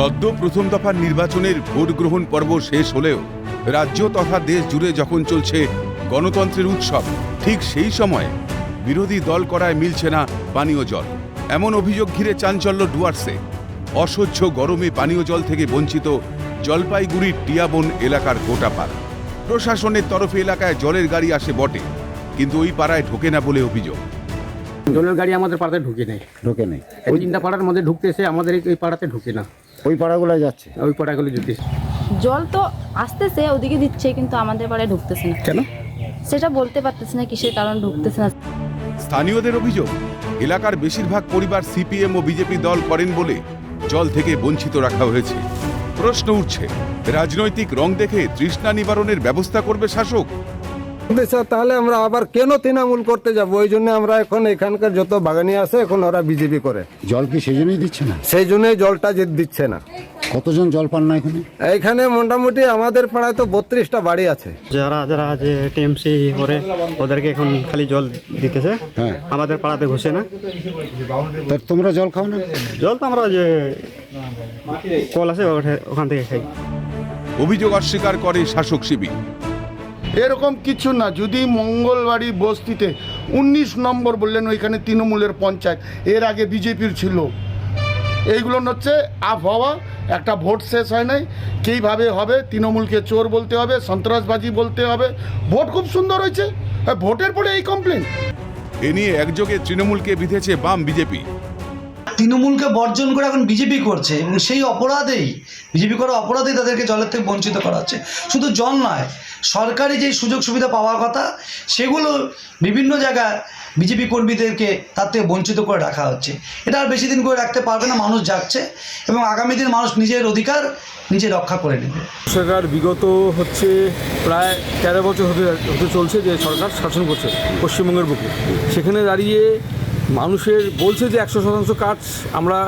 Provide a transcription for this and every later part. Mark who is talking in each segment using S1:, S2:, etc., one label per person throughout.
S1: সদ্য প্রথম দফার নির্বাচনের ভোট গ্রহণ পর্ব শেষ হলেও রাজ্য তথা দেশ জুড়ে যখন চলছে গণতন্ত্রের উৎসব, ঠিক সেই সময় বিরোধী দল করায় মিলছে না পানীয় জল। এমন অভিযোগ ঘিরে চাঞ্চল্য ডুয়ার্সে। অসহ্য গরমে পানীয় জল থেকে বঞ্চিত জলপাইগুড়ির টিয়াবন এলাকার গোটাপাড়া প্রশাসনের তরফে এলাকায় জলের গাড়ি আসে বটে, কিন্তু ওই পাড়ায় ঢোকে না বলে অভিযোগ।
S2: জলের গাড়ি আমাদের পাড়াতে ঢুকে নেই।
S3: ঢোকে নেই।
S2: এই তিনটা পাড়ার মধ্যে ঢুকতেছে আমাদের এই- পাড়াতে ঢুকে না।
S3: ওই পাড়াগুলোয় যাচ্ছে।
S2: ওই পাড়াগুলো যদি
S4: জল তো আসতেছে ওদিকে দিচ্ছে কিন্তু আমাদের পাড়ায় ঢুকতেছে না।
S2: কেন?
S4: সেটা বলতে পারতেছে না কিসের কারণ ঢুকতেছে না।
S1: স্থানীয়দের অভিযোগ এলাকার বেশিরভাগ পরিবার সিপিএম ও বিজেপি দল করেন বলে জল থেকে বঞ্চিত রাখা হয়েছে। প্রশ্ন উঠছে রাজনৈতিক রং দেখে তৃষ্ণা নিবারণের ব্যবস্থা করবে শাসক?
S5: তাহলে আমরা আবার কেন তৃণমূল করতে যাব? ওই জন্য আমরা এখন এখানকার যত বাগানি আছে এখন ওরা বিজেপি করে।
S3: জল কি সেই জন্যই দিচ্ছে না?
S5: সেই জন্যই জলটা যে দিচ্ছে না।
S3: কতজন জল পান না এখানে?
S5: এইখানে মোটামুটি আমাদের পাড়ায় তো বত্রিশটা বাড়ি আছে।
S6: যারা যারা যে টিএমসি করে ওদেরকে এখন খালি জল দিতেছে।
S3: হ্যাঁ।
S6: আমাদের পাড়াতে ঘুষে না।
S3: তা তোমরা জল খাও না?
S6: জল তো আমরা যে কল আছে ওখান থেকে খাই।
S1: অভিযোগ অস্বীকার করে শাসক শিবির।
S7: এরকম কিছু না, যদি মঙ্গলবাড়ি বস্তিতে উনিশ নম্বর বললেন ওইখানে তৃণমূলের পঞ্চায়েত, এর আগে বিজেপির ছিল। এইগুলো হচ্ছে আবহাওয়া, একটা ভোট শেষ হয় নাই, কীভাবে হবে, তৃণমূলকে চোর বলতে হবে, সন্ত্রাসবাজি বলতে হবে, ভোট খুব সুন্দর হয়েছে ভোটের পরে এই কমপ্লেন
S1: এ নিয়ে একযোগে তৃণমূলকে বিঁধেছে বাম বিজেপি।
S8: তৃণমূলকে বর্জন করে এখন বিজেপি করছে এবং সেই অপরাধেই, বিজেপি করা অপরাধেই তাদেরকে জলের থেকে বঞ্চিত করা হচ্ছে। শুধু জল নয়, সরকারি যে সুযোগ সুবিধা পাওয়ার কথা, সেগুলো বিভিন্ন জায়গায় বিজেপি কর্মীদেরকে তার থেকে বঞ্চিত করে রাখা হচ্ছে। এটা আর বেশি দিন করে রাখতে পারবে না, মানুষ যাচ্ছে এবং আগামী দিন মানুষ নিজের অধিকার নিজে রক্ষা করে নেবে।
S9: সরকার বিগত হচ্ছে প্রায় তেরো বছর হতে হতে চলছে যে সরকার শাসন করছে পশ্চিমবঙ্গের বুকে। সেখানে দাঁড়িয়ে মানুষের বলছে যে একশো শতাংশ কাজ আমরা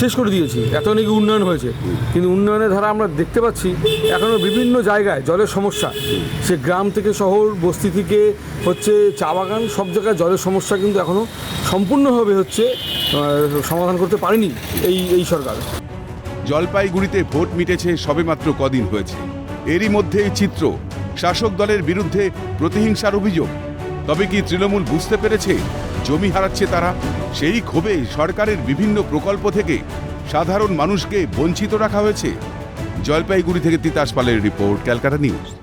S9: শেষ করে দিয়েছি। এত নাকি উন্নয়ন হয়েছে। কিন্তু উন্নয়নের ধারা আমরা দেখতে পাচ্ছি এখনও বিভিন্ন জায়গায় জলের সমস্যা। সে গ্রাম থেকে শহর, বস্তি থেকে হচ্ছে চা বাগান, সব জায়গায় জলের সমস্যা কিন্তু এখনও সম্পূর্ণভাবে হচ্ছে সমাধান করতে পারেনি এই এই সরকার।
S1: জলপাইগুড়িতে ভোট মিটেছে সবেমাত্র কদিন হয়েছে। এরই মধ্যে এই চিত্র, শাসক দলের বিরুদ্ধে প্রতিহিংসার অভিযোগ। তবে কি তৃণমূল বুঝতে পেরেছে? জমি হারাচ্ছে তারা, সেই ক্ষোভে সরকারের বিভিন্ন প্রকল্প থেকে সাধারণ মানুষকে বঞ্চিত রাখা হয়েছে। জলপাইগুড়ি থেকে তিতাস পালের রিপোর্ট, ক্যালকাটা নিউজ।